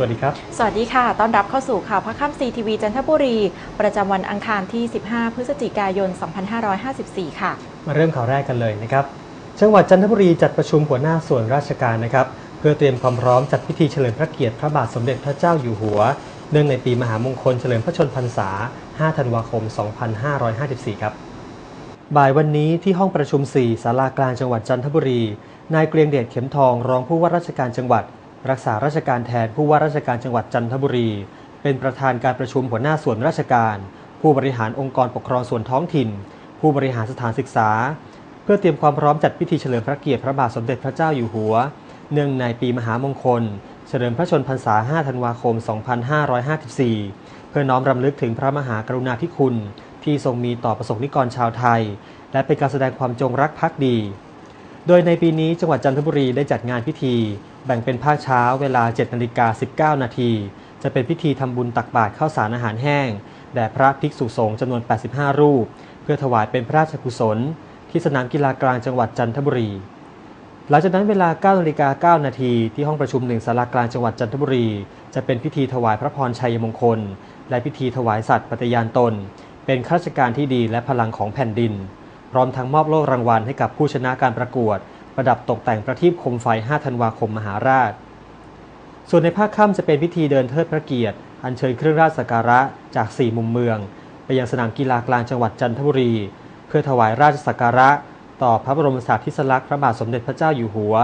วัสดีครับ สวัสดีค่ะ ต้อนรับเข้าสู่ข่าวพระค่ำซีทีวีจันทบุรี ประจำวันอังคารที่ 15 พฤศจิกายน 2554 ค่ะ มาเริ่มข่าวแรกกันเลยนะครับ จังหวัดจันทบุรีจัดประชุมหัวหน้าส่วนราชการนะครับ เพื่อเตรียมความพร้อมจัดพิธีเฉลิมพระเกียรติพระบาทสมเด็จพระเจ้าอยู่หัว เนื่องในปีมหามงคลเฉลิมพระชนมพรรษา 5 ธันวาคม 2554 ครับ บ่ายวันนี้ที่ห้องประชุม 4 ศาลากลางจังหวัดจันทบุรี นายเกรียงเดชเข็มทองรองผู้ว่าราชการจังหวัด รักษาราชการแทนผู้ว่าราชการจังหวัดจันทบุรี เป็นประธานการประชุมหัวหน้าส่วนราชการ ผู้บริหารองค์กรปกครองส่วนท้องถิ่น ผู้บริหารสถานศึกษา เพื่อเตรียมความพร้อมจัดพิธีเฉลิมพระเกียรติพระบาทสมเด็จพระเจ้าอยู่หัว เนื่องในปีมหามงคล เฉลิมพระชนมพรรษา 5 ธันวาคม 2554 เพื่อน้อมรำลึกถึงพระมหากรุณาธิคุณ ที่ทรงมีต่อประสงนิกรชาวไทย และเป็นการแสดงความจงรักภักดี โดยในปีนี้จังหวัดจันทบุรีได้จัดงานพิธี แบ่งเป็นภาคเช้าเวลา 7นาฬิกา19 นาที จะเป็นพิธีทำบุญตักบาตรข้าวสารอาหารแห้ง แด่พระภิกษุสงฆ์จำนวน 85 รูป เพื่อถวายเป็นพระราชกุศล ที่สนามกีฬากลางจังหวัดจันทบุรี หลังจากนั้นเวลา9นาฬิกา9นาทีที่ห้องประชุมหนึ่งศาลากลางจังหวัดจันทบุรี จะเป็นพิธีถวายพระพรชัยมงคล และพิธีถวายสัตว์ปฏิญาณตน เป็นข้าราชการที่ดีและพลังของแผ่นดิน พร้อมทั้งมอบโล่รางวัลให้กับผู้ชนะการประกวด ประดับตกแต่งประทีปคมไฟ 5 ธันวาคมมหาราช ส่วนในภาคค่ำจะเป็นพิธีเดินเทิดพระเกียรติ อัญเชิญเครื่องราชสักการะจาก 4 มุมเมือง ไปยังสนามกีฬากลางจังหวัดจันทบุรี เพื่อถวายราชสักการะ ต่อพระบรมสารีริสลักษณ์พระบาทสมเด็จพระเจ้าอยู่หัว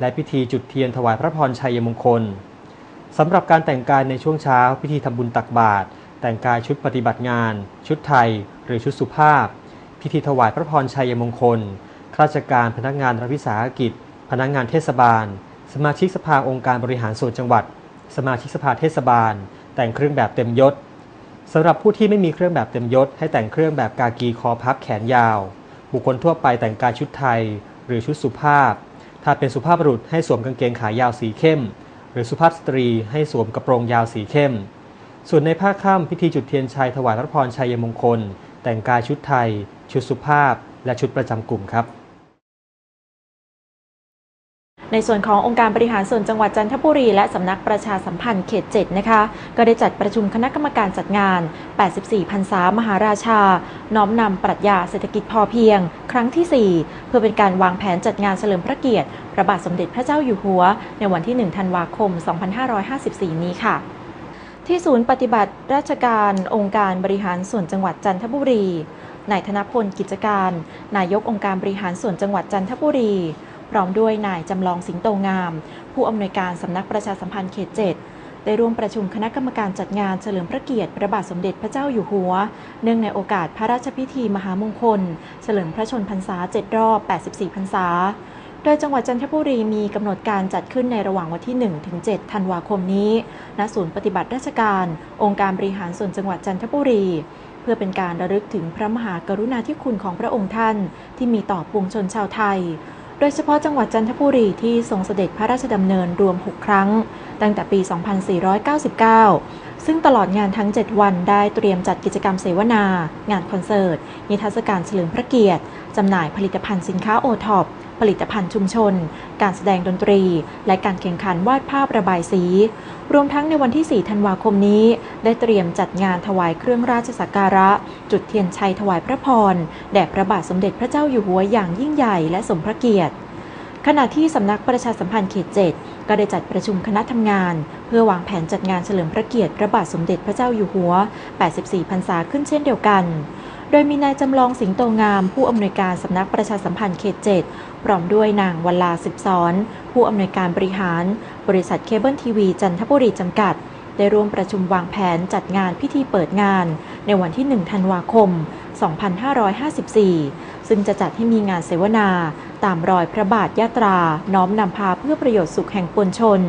และพิธีจุดเทียนถวายพระพรชัยมงคลสำหรับการแต่งกายในช่วงเช้า พิธีทำบุญตักบาตรแต่งกายชุดปฏิบัติงาน ชุดไทย หรือชุดสุภาพ พิธีถวายพระพรชัยมงคล ข้าราชการพนักงานรัฐวิสาหกิจ พนักงานเทศบาล สมาชิกสภาองค์การบริหารส่วนจังหวัด สมาชิกสภาเทศบาล แต่งเครื่องแบบเต็มยศสำหรับผู้ที่ไม่มีเครื่องแบบเต็มยศ ให้แต่งเครื่องแบบกากีคอพับแขนยาว บุคคลทั่วไปแต่งกายชุดไทย หรือชุดสุภาพ ถ้าเป็นสุภาพบุรุษให้สวมกางเกงขายาวสีเข้ม หรือสุภาพสตรีให้สวมกระโปรงยาวสีเข้ม ส่วนในภาคค่ำพิธีจุดเทียนชัยถวายพระพรชัยมงคล แต่งกายชุดไทย ชุดสุภาพ และชุดประจำกลุ่มครับในส่วนขององค์การบริหารส่วนจังหวัดจันทบุรี และสำนักประชาสัมพันธ์เขต 7 นะคะ ก็ได้จัดประชุมคณะกรรมการจัดงาน 84พรรษามหาราชา น้อมนำปรัชญาเศรษฐกิจพอเพียง ครั้งที่ 4 เพื่อเป็นการวางแผนจัดงานเฉลิมพระเกียรติ พระบาทสมเด็จพระเจ้าอยู่หัว ในวันที่ 1 ธันวาคม 2554 นี้ค่ะ ที่ศูนย์ปฏิบัติราชการองค์การบริหารส่วนจังหวัดจันทบุรี นายธนพลกิจการ นายกองค์การบริหารส่วนจังหวัดจันทบุรี พร้อมด้วยนายจำลองสิงโตงาม ผู้อำนวยการสำนักประชาสัมพันธ์เขต7ได้ร่วมประชุมคณะกรรมการจัดงานเฉลิมพระเกียรติพระบาทสมเด็จพระเจ้าอยู่หัว เนื่องในโอกาสพระราชพิธีมหามงคล เฉลิมพระชนพรรษา 7 รอบ 84 พรรษา โดยจังหวัดจันทบุรีมีกำหนดการจัดขึ้นในระหว่างวันที่ 1 ถึง 7 ธันวาคมนี้ ณ ศูนย์ปฏิบัติราชการ องค์การบริหารส่วนจังหวัดจันทบุรี เพื่อเป็นการระลึกถึงพระมหากรุณาธิคุณของพระองค์ท่าน ที่มีต่อปวงชนชาวไทย โดยเฉพาะจังหวัดจันทบุรีที่ทรงเสด็จพระราชดำเนินรวม 6 ครั้ง ตั้งแต่ปี 2499ซึ่งตลอดงานทั้ง 7 วันได้เตรียมจัดกิจกรรมเสวนา งานคอนเสิร์ต นิทรรศการเฉลิมพระเกียรติ จำหน่ายผลิตภัณฑ์สินค้าโอท็อป ผลิตภัณฑ์ชุมชน การแสดงดนตรี และการแข่งขันวาดภาพระบายสี รวมทั้งในวันที่ 4 ธันวาคมนี้ ได้เตรียมจัดงานถวายเครื่องราชสักการะ จุดเทียนชัยถวายพระพร แด่พระบาทสมเด็จพระเจ้าอยู่หัวอย่างยิ่งใหญ่และสมพระเกียรติขณะที่สำนักประชาสัมพันธ์เขต7ก็ได้จัดประชุมคณะทำงาน เพื่อวางแผนจัดงานเฉลิมพระเกียรติพระบาทสมเด็จพระเจ้าอยู่หัว 84 พรรษาขึ้นเช่นเดียวกัน โดยมีนายจำลองสิงโตงาม ผู้อำนวยการสำนักประชาสัมพันธ์เขต7พร้อมด้วยนางวัลลาสิบสอน ผู้อำนวยการบริหาร บริษัทเคเบิลทีวีจันทบุรีจำกัด ได้ร่วมประชุมวางแผนจัดงานพิธีเปิดงาน ในวันที่ 1 ธันวาคม 2554 ซึ่งจะจัดให้มีงานเสวนา ตามรอยพระบาทยาตรา น้อมนำพาเพื่อประโยชน์สุขแห่งปวงชน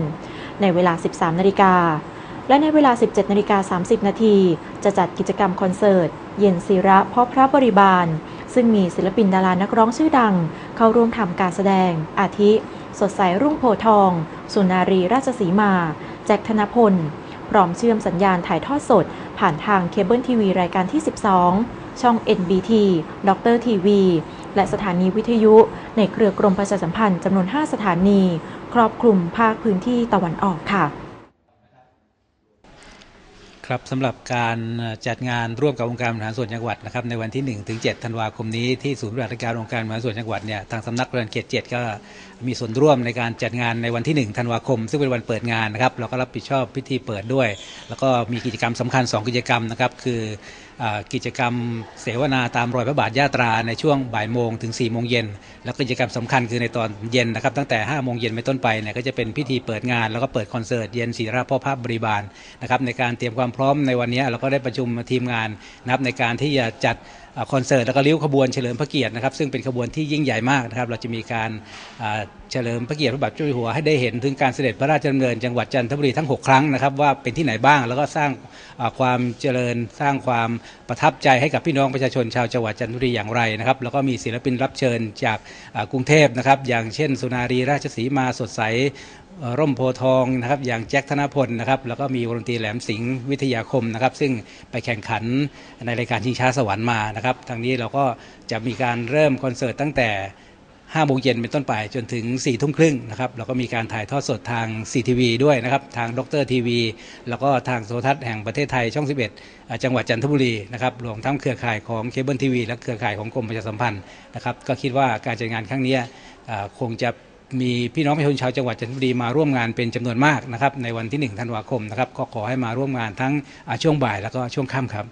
ในเวลา 13 นาฬิกา และในเวลา 17นาฬิกา30 นาทีจะจัดกิจกรรมคอนเสิร์ต เย็นศิระเพราะพระบริบาล ซึ่งมีศิลปินดารานักร้องชื่อดัง เข้าร่วมทำการแสดง อาทิ สดใสรุ่งโพทอง สุนารีราชสีมา แจ็คธนพล พร้อมเชื่อมสัญญาณถ่ายทอดสด ผ่านทางเคเบิลทีวีรายการที่ 12 ช่อง NBT ด็อกเตอร์ทีวีและสถานีวิทยุในเครือกรมประชาสัมพันธ์จำนวน 5 สถานี ครอบคลุมภาคพื้นที่ตะวันออกค่ะ ครับสำหรับการจัดงานร่วมกับองค์การบริหารส่วนจังหวัดนะครับในวันที่ 1 ถึง 7 ธันวาคมนี้ที่ศูนย์ปฏิบัติการองค์การบริหารส่วนจังหวัดเนี่ยทางสำนักบริหารเขต 7 ก็มีส่วนร่วมในการจัดงานในวันที่ 1 ธันวาคม ซึ่งเป็นวันเปิดงานนะครับเราก็รับผิดชอบพิธีเปิดด้วย แล้วก็มีกิจกรรมสำคัญ 2 กิจกรรมนะครับคือกิจกรรมเสวนาตามรอยพระบาทยาตราในช่วงบ่ายโมงถึง4ี่โมงเย็นแล้วกิจกรรมสำคัญคือในตอนเย็นนะครับตั้งแต่5้าโมงเย็นเป็นต้นไปเนี่ยก็จะเป็นพิธีเปิดงาน แล้วก็เปิดคอนเสิร์ตเย็นศิราพ่อภาพบริบาลนะครับในการเตรียมความพร้อมในวันนี้เราก็ได้ประชุมทีมงานนะครับในการที่จะจัด คอนเสิร์ตแล้วก็ริ้วขบวนเฉลิมพระเกียรตินะครับซึ่งเป็นขบวนที่ยิ่งใหญ่มากนะครับเราจะมีการเฉลิมพระเกียรติพระบาทเจ้าอยู่หัวให้ได้เห็นถึงการเสด็จพระราชดำเนินจังหวัดจันทบุรีทั้ง 6 ครั้งนะครับว่าเป็นที่ไหนบ้างแล้วก็สร้างความเจริญสร้างความประทับใจให้กับพี่น้องประชาชนชาวจังหวัดจันทบุรีอย่างไรนะครับแล้วก็มีศิลปินรับเชิญจากกรุงเทพนะครับอย่างเช่น สุนารีราชสีมาสดใส ร่มโพทองนะครับอย่างแจ็คธนพลนะครับแล้วก็มีวงดนตรีแหลมสิงห์วิทยาคมนะครับ ซึ่งไปแข่งขันในรายการชิงช้าสวรรค์มานะครับทางนี้เราก็จะมีการเริ่มคอนเสิร์ตตั้งแต่5โมงเย็นเป็นต้นไปจนถึง4ทุ่มครึ่งนะครับแล้วก็มีการถ่ายทอดสดทาง CTV ด้วยนะครับทางดรทีวีแล้วก็ทางโทรทัศน์แห่งประเทศไทยช่อง 11อ่าจังหวัดจันทบุรีนะครับรวมทั้งเครือข่ายของเคเบิลทีวีและเครือข่ายของกรมประชาสัมพันธ์นะครับก็คิดว่าการจัดงานครั้งนี้คงจะ มีพี่น้องประชาชนชาวจังหวัดจันทบุรีมาร่วมงานเป็นจำนวนมากนะครับในวันที่1ธันวาคมนะครับก็ขอให้มาร่วมงานทั้งช่วงบ่ายแล้วก็ช่วงค่ำครับ